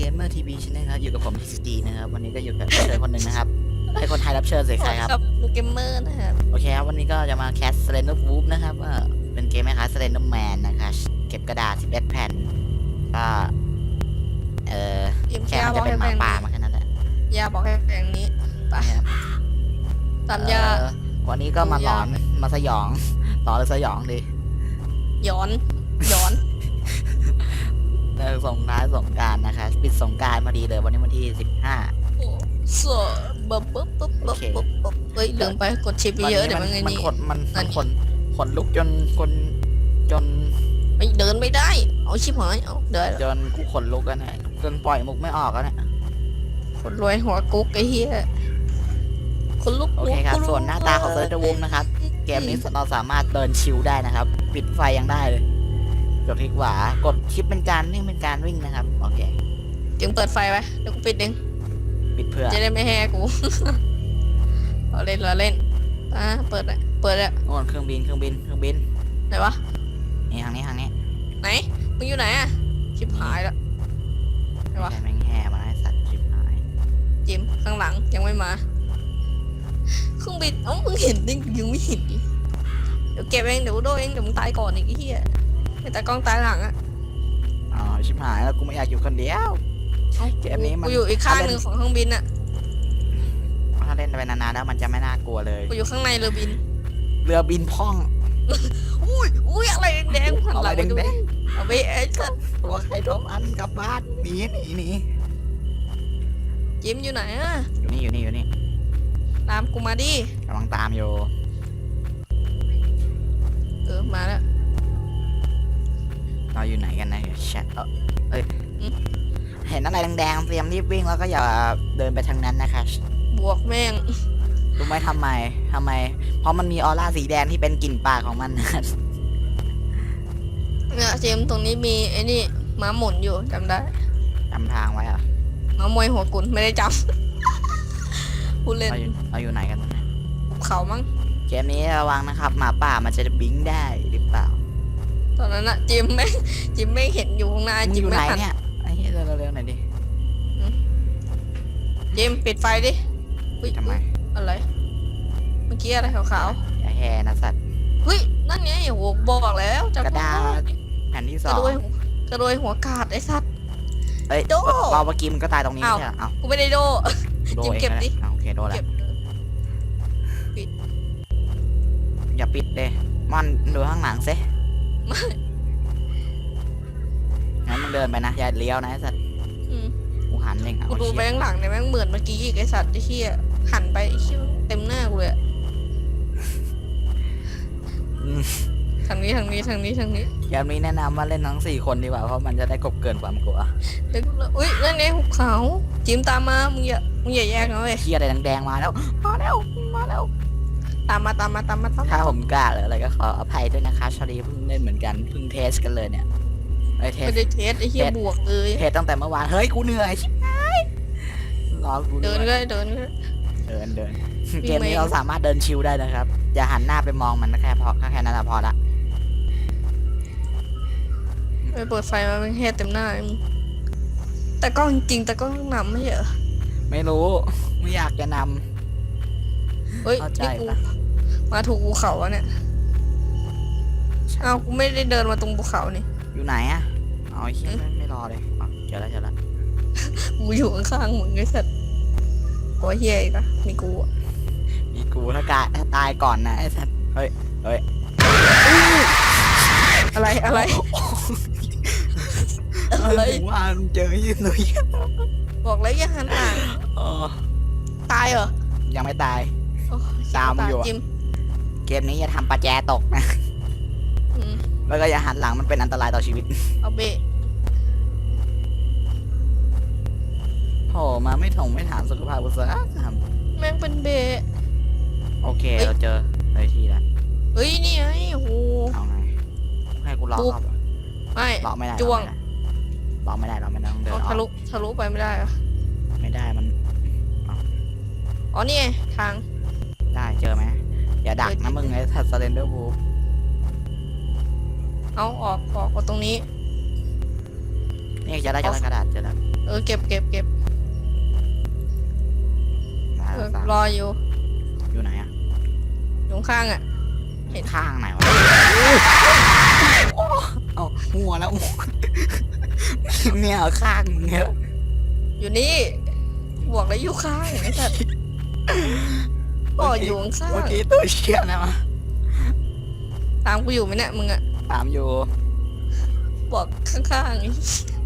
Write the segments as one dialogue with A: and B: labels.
A: การ TC Gamer TV ใช่ไหมครับ อยู่กับผม TC นะครับ วันนี้ก็อยู่กับเชิญคนหนึ่งนะครับให้คนไทยรับเชิญเสียใครครับ
B: กับ ลูกเกมเมอร์นะครับ
A: โอเคครับ วันนี้ก็จะมาแคส Slender Wolf นะครับว่าเป็นเกมไหมคะ Slender Man นะคะเก็บกระดาษ11แผ่น ก็ เออ
B: เกม
A: แค่
B: ยา
A: มัน
B: บอ
A: จะ
B: ก
A: เป็
B: ให้
A: นห
B: แปล
A: มางป่ามาแค่นั้นแหละ
B: ยาบอกให้แปลงนี้ไป
A: นะครับ
B: ตามยา
A: เอ่อวันนี้ก็มาหลอนมาสยองหลอนหรือสยองดี
B: ย้อน ย้อน
A: เออส่งท้ายสงกรารนะคะ ปิดสงกรารพอดีเลยวันนี้วันที่15
B: โอ้า สวบบปุ๊บปุ๊บปุ๊บ
A: โอเค
B: ปุ๊บปุ๊บเฮ้ยลืมไปกดชิปไปเยอะเดี๋ยวมันไง
A: มัน
B: นี่
A: ขนมัน
B: นั่
A: มัน
B: น
A: ขนขนลุกจนคนจน
B: ไม่เดินไม่ได้ เอาชิปหายเอาเดิน
A: จนกูขนลุกแล้วเนี่ยจนปล่อยมุกไม่ออกแล้วเนี่ย
B: คนรวยหัวกุ๊กไอ้เหี้ยคนลุก
A: โอเคครับ ส่วนหน้าตาของเซิร์ชวงนะครับ เกมนี้เราสามารถเดินชิวได้นะครับ ปิดไฟยังได้เลย กดคลิกขวากดชิปเป็นการวิ่งเป็นการวิ่งนะครับ โอเค
B: จึงเปิดไฟไปเดี๋ยวกูปิดเอง
A: ปิดเพื่อ
B: จะได้ไม่แห่กู เราเล่นเราเล่นอะเปิดเลยเปิดเลย
A: โน่นเครื่องบินเครื่องบินเครื่องบิน
B: ไหนวะ
A: นี่ทางนี้ทางนี้
B: ไหนมึงอยู่ไหนอะชิบหายแล้วไหนวะ
A: ใช่แม่งแห่มาไอ้สัตว์ชิบหาย
B: จิมข้างหลังยังไม่มาเครื่องบินเอ้ามึงเห็นดิยังไม่เห็นอีกเดี๋ยวเก็บเองเดี๋ยวโดนเองเดี๋ยวมึงตายก่อนอีกไอ้เหี้ยไอ้ตากล้องตายหลังอะ
A: อ๋อชิบหายแล้วกูไม่อยากอยู่คนเดียว
B: เอ้า
A: เกมนี้มัน
B: กูอยู่อีกข้างหนึ่งของเครื่องบินอะ
A: ถ้าเล่นไปนานๆแล้วมันจะไม่น่ากลัวเลย
B: กูอยู่ข้างในเรือบิน
A: เรือบินพ่อง
B: อุ้ยอุ้ยอะไรแดงๆหัน
A: อะ
B: ห
A: ไร
B: ลัง
A: แด
B: มาดู
A: ง
B: เอาไปไอ้สัส
A: ๆตัวใครตัวมันกลับบ้านหนีหนีหนี
B: จิมอยู่ไหนอะ
A: อยู่นี่อยู่นี่อยู่นี่
B: ตามกูมาดิ
A: กำลังตามอยู่
B: เออมาแล้ว
A: เราอยู่ไหนกันนะแชทเอ้อเอ้ย
B: อืม
A: เห็นอะไรแดงๆ เตรียมรีบวิ่งแล้วก็อย่าเดินไปทางนั้นนะคะ
B: บวกแม่ง
A: รู้ไหมทำไมทำไม เพราะมันมีออร่าสีแดงที่เป็นกลิ่นปากของมัน
B: เนี่ยเจมตรงนี้มีไอ้นี่ม้าหมุนอยู่จำได้
A: จำทางไว้เหรอ
B: ม้ามวยหัวกุนไม่ได้จำ พูดเล่น
A: เราอยู่เราอยู่ไหนกันนะ
B: ภูเขามั้ง
A: เกมนี้ระวังนะครับ หมาป่ามันจะบิงได้หรือเปล่า
B: ตอนนั้นอะจิมแม่งจิมไม่งเห็นอยู่ข้างหน้า
A: มึง
B: จิ
A: อ
B: ม
A: ยู่ไหน
B: ไม่ทัน
A: เนี่ย ไอ้เหี้ยเร็วๆหน่อยดิ
B: จิมปิดไฟดิอุ๊ย
A: ทำไม
B: อะไร เมื่อกี้อะไรขาว
A: อย่าแห่นะสัตว์
B: ๆเฮ้ย นั่นไงโหบอกแล้วจำ
A: กระดาษแผ่นที่
B: ก
A: ส
B: ระ
A: อง
B: โดยหัวกระโดยหัวขาดไอ้สัตว์
A: เอ้ย
B: โด
A: เราเมื่อกี้มันก็ตายตรงนี้
B: อ้าว
A: ใช่เหรอเอ้า
B: กูไม่ได้โด
A: โดน
B: จิ้ม
A: เอง
B: เก็บ
A: ก็
B: ดิ
A: ได้อ้าวโอเคโดนแล้
B: เก็
A: ว
B: บ
A: อย่าปิดเลยมันดูข้างหลังซิงั้นมึงเดินไปนะอย่าเลี้ยวนะไอ้สัตว์
B: อืม
A: กูหันเองเอา
B: กูดู
A: เชี่
B: ไป
A: ย
B: ข้างหลังเนี่ยแม่งเหมือนเมื่อกี้อีกไอ้สัตว์ไอ้เหี้ยหันไปไอ้เหี้ยเต็มหน้ากูเลยอะ
A: อืม
B: ทางนี้ทางนี้ทางนี้ทางนี้
A: เกมนี้แนะนำว่าเล่นทั้งสี่คนดีกว่าเพราะมันจะได้กบเกินความกลัว
B: เดี๋ยวกูเลยอุ้ยนั่นไงหุบเขาจิมตามมามึงอย่ามึงอย่าแยกนะเว้ย
A: เชี่ยอะไรแดงๆมาแล้วมาแล้วมาแล้ว
B: ตามมาตามมาตามมาตาม
A: ถ้า
B: มา
A: ผมกล้าหรืออะไรก็ขออภัยด้วยนะคะชาลีเพิ่งเล่นเหมือนกันเพิ่งเทสกันเลยเนี่ยไอยเทส
B: ไม่ได้เทสไอ้เหี้ย
A: เทส
B: บวกเลย
A: เทสตั้งแต่เมื่อวานเฮ้ยกูเหนื่อยชิบหายรอกู
B: เดิน
A: วย
B: ก็ได้เดินก็ได้
A: เดินเดิน
B: วิ่ง
A: เกมนี้
B: มาเอง
A: เราสามารถเดินชิวได้นะครับ อย่าหันหน้าไปมองมันนะแค่พอแค่นั้นนะพอละ
B: ไปเปิดไฟมาเป็นแค่เต็มหน้ามึงแต่กล้องจริงๆแต่กล้องนำไม่ใช่เหรอ
A: ไม่รู้ ไม่อยากจะน
B: เฮ้ย
A: เข้าใจ
B: นี่กู
A: ปะ
B: มาถูกภูเขาอะเนี่ยอ้าวกูไม่ได้เดินมาตรงภูเขานี่ำ
A: อยู่ไหนอะเอาไอ้เหี้ยไม่ไม่รอเลยอ๋อเจอแล้วเจอแล้ว
B: กูอยู่ข้างๆมึงไอ้สัตว์ โอ้ยเฮียอีกอะมีกูอะ
A: มีกูถ้ากายถ้าตายก่อนนะไอ้สัตว์เฮ้ย
B: อะไรอะไร อะไร
A: ถึงว่ามึงเจอยืนเลย
B: บอกแล้วอย่าหันห่าง
A: เออ
B: ตายเหรอ
A: ยังไม่ตาย
B: โอ้ย
A: ตามอยู่อะ
B: จิม
A: เกมนี้อย่าทำประแจตกนะ
B: อืม
A: แล้วก็อย่าหันหลังมันเป็นอันตรายต่อชีวิต
B: เอาเบะ
A: โอ้มาไม่ถงไม่ถามสุขภาพกูซะท
B: แม่งเป็นเบะำ
A: โอเค
B: เฮ้ย
A: เราเจอเลยทีแล้ว
B: เฮ้ยนี่ไงโอ้โห
A: เอาไง ให้กูล็อก
B: ปุ๊บ
A: เข้าปะ
B: ไม่
A: ล็อกไม่ได้
B: จ้วง
A: ล็อกไม่ได้ล็อกไม่ได้ล็อกไม่ได้ต้องเดิน
B: เอา
A: ออ
B: ทะลุ
A: ก
B: ทะลุไปไม่ได้เหรอะ
A: ไม่ได้มัน
B: อ๋อนี่ไงทาง
A: ได้เจอไหมอย่าดัก
B: เจอ
A: นะมึงไอ้ทัสเซนเดอร์บู
B: เอาออกออกเอาตรงนี้
A: นี่จะได้จะได้กระดาษจะได้
B: เออเก็บเก็บเก็บ
A: มา
B: เออ
A: สาม
B: รออยู่
A: อยู่ไหนอะ
B: อยู่ข้างๆอะ
A: เห็น ข้างไหนวะเอาหัวแล้วเนี่ยข้างมึงเนี่ย
B: อยู่นี่บอกแล้วอยู่ข้างไอ้สัตว์บอกอยู่ข้าง
A: เมื่อกี้ตัวเชี่ยนะมา
B: ๆตามกูอยู่ไหมเนี่ยมึงอะ
A: ถามอยู่
B: บอกข้างๆไอ้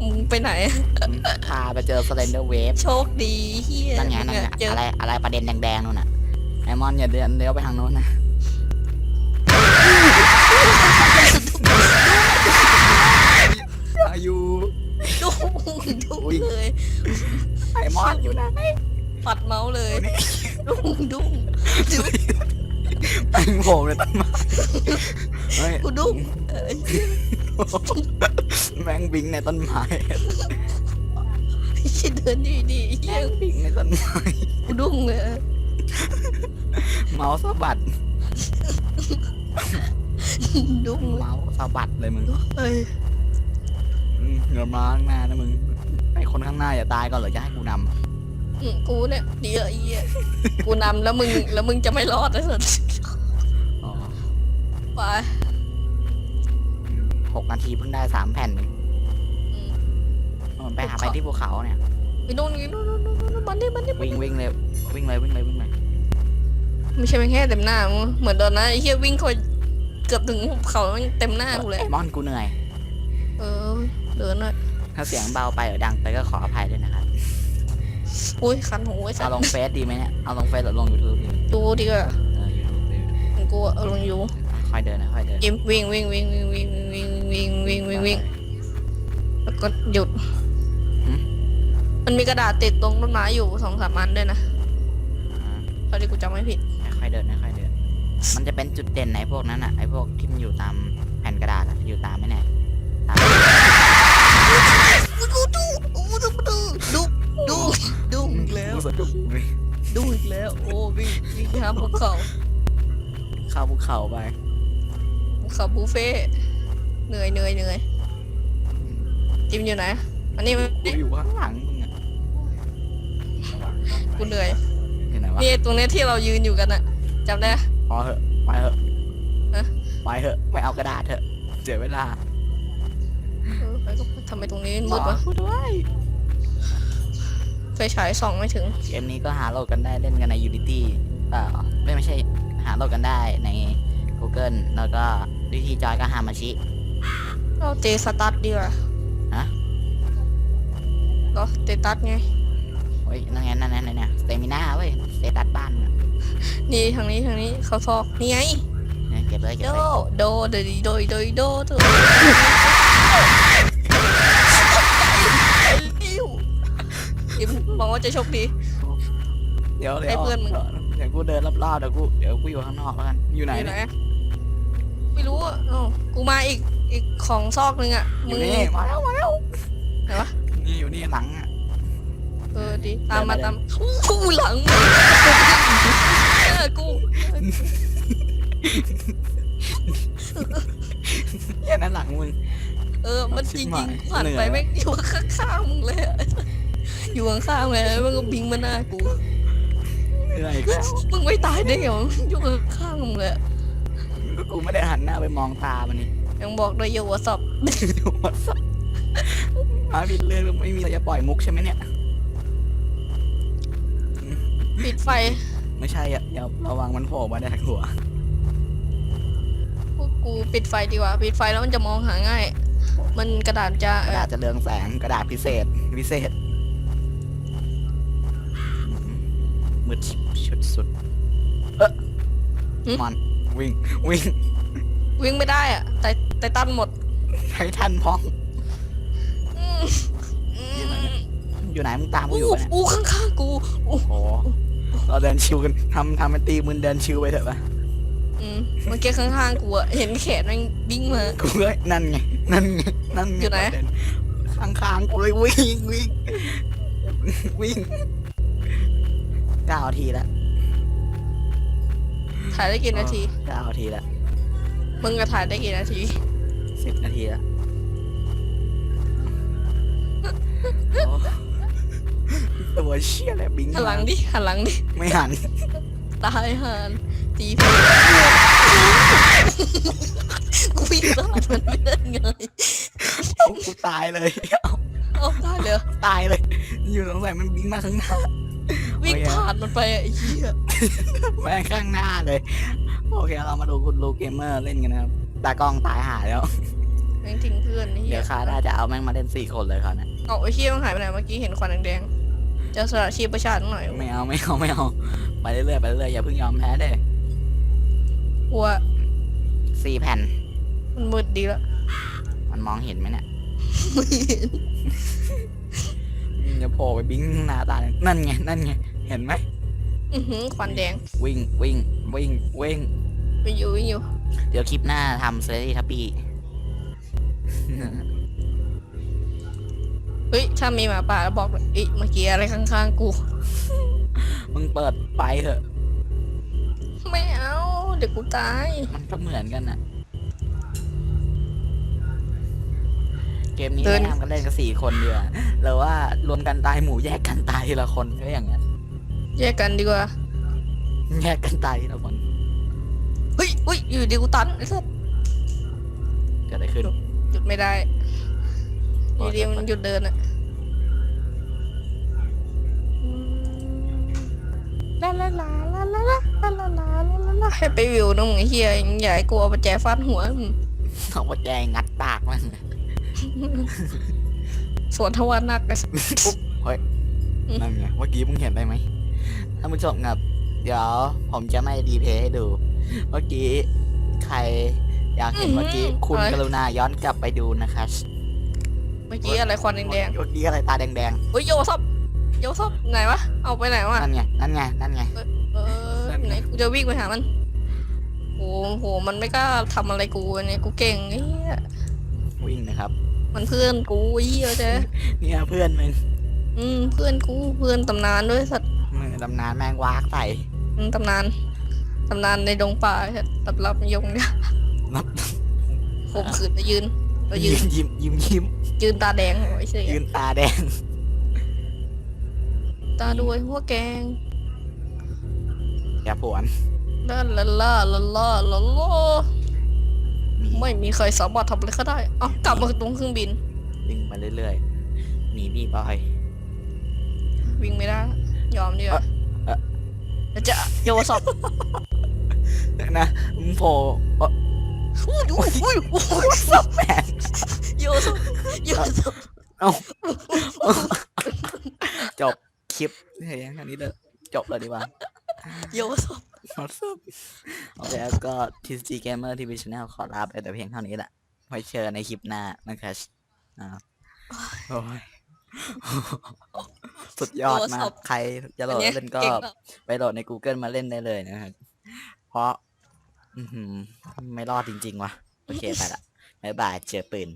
B: มึงไปไหนอะ
A: พาไปเจอสเลนเดอร์เวฟ
B: โชคดีเฮีย
A: นั่นไงนั่นไง
B: เจอ
A: อะไรอะไรประเด็นแดงๆนู่นน่ะไอมอนอย่าเดินเลี้ยวไปทางโน้นนะอายุ
B: ดุ้งดุ้งเลย
A: ไอมอนอยู่ไหน
B: ปัดเมาส์เลยดุ้งดุ้งดุ้ง
A: ไอ้โผมเลยต้นไม้เฮ้ย
B: กูดุ้งเอ้ย
A: แมงบิงในต้นไม้
B: ชิเดินดีดีๆเฮีย
A: บิงในต้นไม้
B: กูดุ้งเลย
A: เมาส์สะบัด
B: ดุ้งเลย
A: เมาส์สะบัดเลยมึง
B: เอ้ย
A: อืมเงินมาข้างหน้านะมึงไอคนข้างหน้าอย่าตายก่อนเหรอจะให้กูน
B: อืมกูเนี่ยเดี๋ยวไอ้เหี้ยกูนำแล้วมึงแล้วมึงจะไม่รอดนะสัสำ
A: อ๋อ
B: ไป
A: หกนาทีเพิ่งได้สามแผ่นเอง
B: อืม
A: เออไปหาไปที่ภูเขาเนี่ย
B: ไปนู่นไปนู่นนู่นนู่นนู่นมันนี่มันนี่มัน
A: วิ่ง
B: นี่
A: วิ่งเลยวิ่งเลยวิ่งเลยวิ่งเลย
B: ไม่ใช่เป็นแค่เต็มหน้ามึงเหมือนตอนนั้นไอ้เหี้ยวิ่งคนเกือบถึงเขาแล้วมันเต็มหน้ากูเลย
A: ไอมอนกูเหนื่อย
B: เออเดินเลย
A: ถ้าเสียงเบาไปหรือดังไปก็ขออภัยด้วยนะครับ
B: อุ้ยคันหูไอ้สั
A: เอา
B: ส
A: ลงเฟซดีไหมเนี่ย เอาลงเฟซหรือลงยูทูบดี
B: ดูดีกว่า
A: เออยูทูบ
B: ของกูอะเอาลงอยู่
A: ค่อยเดินนะค่อยเดิน
B: ยิมวิ่งวิ่งวิ่งวิ่งวิ่งวิ่ง วิ่งวิ่งวิ่งวิ่งแล้วก็หยุดมันมีกระดาษติดตรงต้นไม้อยู่สองสามอันด้วยนะ
A: อ่า
B: ตอนที่กูจำไม่ผิด
A: ค่อยๆเดินค่อยๆเดิน มันจะเป็นจุดเด่นไหนพวกนั้นอะไอพวกที่มันอยู่ตามแผ่นกระดาษอะอยู่ตามไม่แน่ตาม
B: กูดูดูดูดูดูดูอีกแล้ว
A: กูสะดุ้งเลย
B: ดูอีกแล้ว โอ้วิ่งวิ่งไปหาภูเขา
A: เข้าภูเขาไป
B: ภูเขาบุฟเฟ่ต์ เหนื่อยเหนื่อยเหนื่อยจิมอยู่ไหนอันนี้มัน
A: กูอยู่ข้างหลังมึงอะ
B: กูเหนื่อย
A: เห็นไหนวะ
B: นี่ตรงเนี้ยที่เรายืนอยู่กันอะจำได้ปะ
A: พอเหอะไปเหอะ
B: ฮะ
A: ไปเหอะไม่เอากระดาษเถอะเสียเวลา
B: เออไปก็ทำไมตรงนี้มืดวะ
A: พูดด้วย
B: ไฟฉายส่องไม่ถึง
A: เกมนี้ก็หาโหลดกันได้เล่นกันใน Unity เอ่อไม่ไม่ใช่หาโหลดกันได้ใน Google แล้วก็วิธีจอยก็หามาชิ
B: เราเตสตัดดีกว่า
A: ฮะ
B: ก็เตตัสไง
A: เฮ้ยนั่นไงนั่นไงนั่นไงสเตมิน่าเว้ยสเตตัสบ้านน่ะ
B: นี่ทางนี้ทางนี้เขาซอกนี่ไง
A: เนี่ยเก็บเลยเก็
B: โด
A: บเลย
B: โดโดยโดยโดยโดโดอิมมองว่าจะโชคดี
A: เดี๋ยวเดี๋
B: ให้
A: ยว
B: เพื่อนมึง
A: เดี๋ยวกูเดินรอบๆเดี๋ยวกูเดี๋ยวกูอยู่ข้างนอกแล้วกัน อยู่ไหน
B: อยู่ไหน
A: เนี่ย
B: ไม่รู้อะเอ้ากูมาอีก อีกของซอกนึงอะ
A: อ
B: มึ
A: ยู่
B: ง
A: นี่ มาแล้วมาแล้ว
B: ไหนวะ
A: นี่อยู่นี่หลังอะ
B: เออดีตามมา
A: เดิน
B: ตา
A: ไป
B: มกูหลังมึงเออกู
A: แค่นั้นหลังมึง
B: เออมันจ
A: ชิ
B: ริ
A: บ
B: ง
A: หาย
B: ๆกูหัน
A: เหนื่อย
B: ไปแม่งอยู่ข้างๆมึงเลยอะอยู่ข้างๆเลยแล้วมันก็บิงมาหน้ากู
A: เหนื่อยอีกแล้ว
B: มึงไม่ตายได้เหรออยู่ข้างๆมึงเลยอะ
A: ก็กูไม่ได้หันหน้าไปมองตามันนี่
B: ยังบอกด้วยโยวสับ
A: อยู่หมดสัสมาบิดเรื่องไม่มีอะไรจะปล่อยมุกใช่ไหมเนี่ย
B: ปิดไฟ
A: ไม่ใช่อะอย่าระวังมันโผล่มาได้หัว
B: พวกกูปิดไฟดีกว่า ปิดไฟแล้วมันจะมองหาง่าย มันกระดาษจะ
A: กระดาษจะเรืองแสงกระดาษพิเศษพิเศษมืดชุดสุด เออมันวิ่งวิ่ง
B: วิ่งไม่ได้อะแต่ แต่ตันหมด
A: ให้ทันพ้อง
B: อืมอืม
A: อยู่ไหนมึงตามกู
B: อู้
A: อยู่ปะเนี่ย
B: อู้ข้างๆกูอู้
A: โอ้โหเราเดินชิวกันทำทำเป็นตีมือเดินชิวไปเถอะปะ
B: อืมเมื่อกี้ข้างๆกูอะเห็นแขนมันบิ้งมา
A: กูเลยนั่นไงนั่นไงนั่นไง
B: อยู่ไหน
A: ประเด็ข้างๆกูเลยวิ่งวิ่งวิ่งเก้านาทีแล้ว
B: ถ่ายได้กี่นาที
A: เก้านาทีแล้ว
B: มึงก็ถ่ายได้กี่นาที
A: สิบนาทีแล้วโอ้ตัวเชี่ยอะไรบิง
B: หันหลังดิหันหลังดิ
A: ไม่หัน
B: ตายหันตีเพื่กูวิ่งตลาดมันไม่ได้ไง
A: เอากูตายเลย
B: เอาได้เลย
A: ตายเลย อยู่สงสัยมันบิงมาข้างหน้า
B: วิ่ง
A: โอเค
B: ผ่านมันไปอะไอ้เหี้ย
A: แม่งข้างหน้าเลย โอเคเรามาดูคุณลูเกมเมอร์เล่นกันนะครับ ตากล้องตายหายแล้ว
B: แม่งทิ้งเพื่อนไอ้เหี้
A: เดี๋
B: ย
A: ยวคาได้จะเอาแม่งมาเล่นสี่คนเลยเขาวเนะ
B: เอาไอ้เหี้ยมันหายไปไหนเมื่อกี้เห็นควันแดงๆจะสละชีพประชาชนหน่อย
A: ไม่เอาไม่เอาไม่เอา ไปเรื่อยๆไปเรื่อยๆอย่าเพิ่งยอมแพ้เด้
B: กลัว
A: สี่แผ่น
B: มันมืดดีแล้ว
A: มันมองเห็นไหมเนี่ย
B: ไม่เห็น
A: จะโผล่ไปบิ้งหน้าตาเลยนั่นไงนั่นไงเห็นไหม
B: อื้อหือควันแดง
A: วิ่งวิ่งวิ่งวิ่ง
B: วิ่งอยู่วิ่งอยู่
A: เดี๋ยวคลิปหน้าทำเซรีทับปี้
B: เฮ้ยถ้ามีหมาป่าแล้วบอกเลยเอ้ยเมื่อกี้อะไรข้างๆกู
A: มึงเปิดไปเถอะ
B: ไม่เอาเดี๋ยวกูตาย
A: มันก็เหมือนกันน่ะ เกมนี้
B: เดิน
A: แนะนำกันเล่นกันสี่คนเดียวาหรือว่ารวมกันตายหมู่แยกกันตายทีละคนก็อย่างเงี้ย
B: แยกกันดีกว่า
A: แยกกันตายทีละคน
B: เฮ้ยเฮ้ยอยู่ดีกูตันไอ้สัส
A: เกิดอะไรขึ้น
B: หยุดไม่ได้ อยู่ดีมันหยุดเดินอะลาลาลาลาลาลาลาลาลาลาลาให้ไปวิวน้องไอ้เฮียยังใหญ่กลัวประแจฟาดหัวอืม
A: เอาว่าแจงัดปากมัน
B: สวนทวารหนักไอ้สัส
A: ปุ๊บเฮ้ย
B: อืม
A: นั่นไงเมื่อกี้มึงเห็นได้ไหม ท่านผู้ชมครับ เดี๋ยวผมจะไม่ดีเพย์ให้ดู เมื่อกี้ใครอยากเห็นเมื่อกี้คุณกรุณาย้อนกลับไปดูนะคะ
B: เมื่อกี้อะไรควันแดง
A: เมื่อกี้อะไรตาแดง
B: ๆเฮ้ยโยซับโยซับไหนวะ เอาไปไหน
A: ๆ
B: วะ
A: นั่นไง นั่นไง นั่นไง
B: เออไหนกูจะวิ่งไปหามันโอ้โห มันไม่กล้าทำอะไรกูเนี่ยกูเก่งไอ้เหี้ย
A: วิ่งนะครับ
B: มันเพื่อนกูไอ้เหี้ยเจ๊
A: เนี่ยเพื่อนมึง
B: อืมเพื่อนกูเพื่อนตำนานด้วยสัตว์
A: มึง ตำนานแมงวากใส่
B: อืมตำนาน ตำนานในดงป่าสัตว์ตับรับยงเนี่ย
A: นับ
B: ข่มขืนไปยืนไปยื
A: ยิ้
B: น
A: มยิ้มยิ้มยิ้ม
B: ยืนตาแดงโอ้ยเสี
A: ยื
B: ย
A: นตาแดง
B: ตาด้วยหัวแกง
A: อย่าผวน
B: ลาลาลาลาลาลาลา
A: มี
B: ไม่มีใครสามารถทำอะไรก็ได้เอ้ากลับมาตรงเครื่องบิน
A: วิ่งไปเรื่อยๆหนีพี่บอย
B: วิ่งไม่ได้ ยอมดีกว่า
A: เอ่อ
B: แล้วจะโยสอบ
A: นะมึงโผล่เอ้อ
B: อุ้ยอุ้ยอุ้ยอุ้ย
A: สับแมน
B: โยสอบโยสอบ
A: เอ้าจบคลิปเฮ้ยอันนี้เลยจบเลยดีกว่า
B: โยสอบ
A: มาสุบโอเคแล้วก็ TCG Gamer TV Channel ขอลาไปแต่เพียงเท่านี้แหละ ไว้เจอในคลิปหน้านะครับอ่าโอ้ย สุดยอดมาก ใครจะโหลดเล่นก็
B: เก่งอะ
A: ไปโหลดใน Google มาเล่นได้เลยนะครับ เพราะอื้อหือไม่รอดจริง ๆ ว่ะ โอเค ไปละ บ๊ายบาย เจอปืน